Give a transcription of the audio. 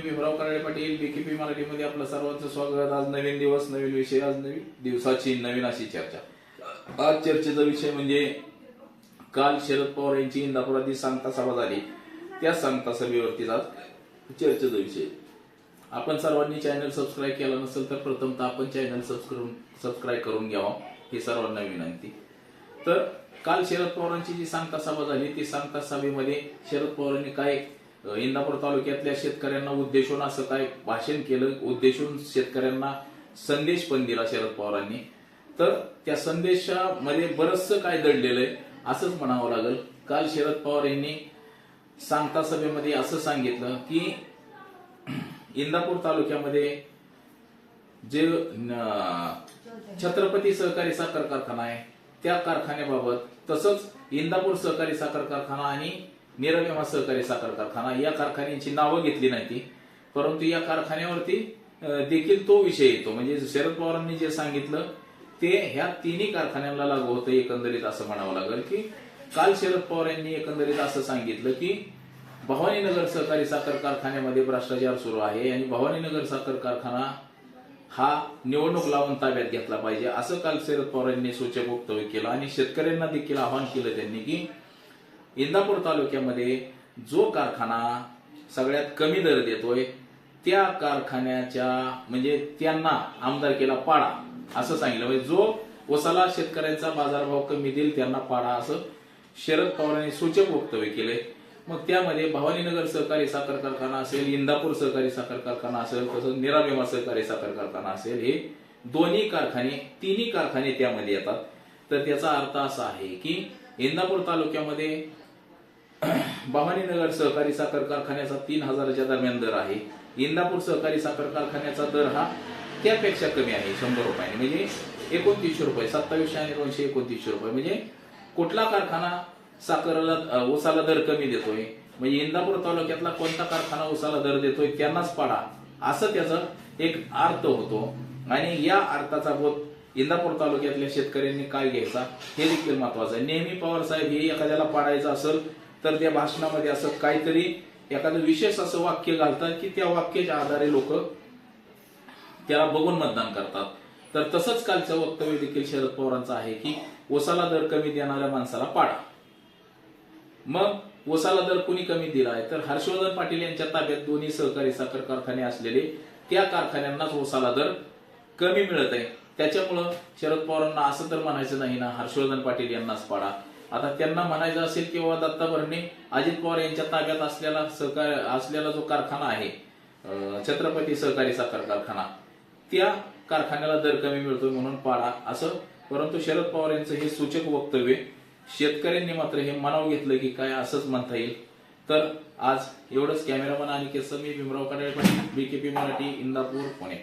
मी Bhimrao Karade Patil BKP मराठीमध्ये आपलं सर्वांचं स्वागत. आज नवीन दिवस नवीन विषय आज नवीन दिवसाची नवीन अशी चर्चा. आज चर्चेचा विषय म्हणजे काल शरद पवार यांची इंदापुरात सांगता सभा झाली. त्या सांगता सभेवरती आज चर्चेचा विषय. आपण सर्वांनी चॅनल सबस्क्राईब केला नसेल तर प्रथमतः आपण चॅनल सबस्क्राईब करून घ्यावा. ही सर्वांना विनंती. तर काल शरद पवारांची जी सांगता सभा झाली ती सांगता सभेमध्ये शरद पवारांनी काय इंदापूर तालुक्यातल्या शेतकऱ्यांना उद्देशून असं काय भाषण केलं उद्देशून शेतकऱ्यांना संदेश पण दिला शरद पवारांनी. तर त्या संदेशामध्ये बरचसं काय दडलेलं आहे असंच म्हणावं लागेल. काल शरद पवार यांनी सांगता सभेमध्ये असं सांगितलं की इंदापूर तालुक्यामध्ये जे छत्रपती सहकारी साखर कारखाना आहे त्या कारखान्याबाबत तसंच इंदापूर सहकारी साखर कारखाना आणि निरवेमा सहकारी साखर कारखाना या कारखान्यांची नावं घेतली नाही ती. परंतु या कारखान्यावरती देखील तो विषय येतो. म्हणजे शरद पवारांनी जे सांगितलं ते ह्या तिन्ही कारखान्यांना लागू होतं एकंदरीत असं म्हणावं लागेल की काल शरद पवार यांनी एकंदरीत असं सांगितलं की भवानीनगर सहकारी साखर कारखान्यामध्ये भ्रष्टाचार सुरू आहे आणि भवानीनगर साखर कारखाना हा निवडणूक लावून ताब्यात घेतला पाहिजे. असं काल शरद पवार यांनी सूचक वक्तव्य केलं आणि शेतकऱ्यांना देखील आवाहन केलं त्यांनी की इंदापूर तालुक्यामध्ये जो कारखाना सगळ्यात कमी दर देतोय त्या कारखान्याच्या म्हणजे त्यांना आमदारकीला पाडा असं सांगितलं. म्हणजे जो ओसाला शेतकऱ्यांचा बाजारभाव कमी देईल त्यांना पाडा असं शरद पवारांनी सूचक वक्तव्य केलंय. मग त्यामध्ये भवानीनगर सहकारी साखर कारखाना असेल इंदापूर सहकारी साखर कारखाना असेल तसंच निराभीमा सहकारी साखर कारखाना असेल हे दोन्ही कारखाने तिन्ही कारखाने त्यामध्ये येतात. तर त्याचा अर्थ असा आहे की इंदापूर तालुक्यामध्ये भवानीनगर सहकारी साखर कारखान्याचा तीन हजाराच्या दरम्यान दर आहे. इंदापूर सहकारी साखर कारखान्याचा दर हा त्यापेक्षा कमी आहे शंभर रुपयाने. म्हणजे एकोणतीसशे रुपये सत्तावीसशे आणि दोनशे एकोणतीसशे रुपये. म्हणजे कुठला कारखाना साखरला उसाला ऊसाला दर कमी देतोय म्हणजे इंदापूर तालुक्यातला कोणता कारखाना ऊसाला दर देतोय त्यांनाच पाडा. असं त्याचा एक अर्थ होतो. आणि या अर्थाचा बोध इंदापूर तालुक्यातल्या शेतकऱ्यांनी काय घ्यायचा हे देखील महत्वाचं आहे. नेहमी पवार साहेब हे एखाद्याला पाडायचं असेल तर त्या भाषणामध्ये असं काहीतरी एखादं विशेष असं वाक्य घालतात की त्या वाक्याच्या आधारे लोक त्याला बघून मतदान करतात. तर तसंच कालचं वक्तव्य देखील शरद पवारांचं आहे की ओसाला दर कमी देणाऱ्या माणसाला पाडा. मग ओसाला दर कुणी कमी दिला आहे? तर हर्षवर्धन पाटील यांच्या ताब्यात दोन्ही सहकारी साखर कारखाने असलेले त्या कारखान्यांनाच ओसाला दर कमी मिळत आहे. त्याच्यामुळं शरद पवारांना असं तर म्हणायचं नाही ना हर्षवर्धन पाटील यांनाच पाडा. आता त्यांना म्हणायचं असेल किंवा दत्ताभरणी दत्ता भरणे अजित पवार यांच्या ताब्यात असलेला सहकार असलेला जो कारखाना आहे छत्रपती सहकारी साखर कारखाना त्या कारखान्याला दर कमी मिळतोय म्हणून पाडा असं. परंतु शरद पवार यांचं हे सूचक वक्तव्य शेतकऱ्यांनी मात्र हे मनाव घेतलं की काय असंच म्हणता येईल. तर आज एवढंच. कॅमेरामन आणि केसं मी भीमराव कडाळे बीकेपी मराठी इंदापूर पुणे.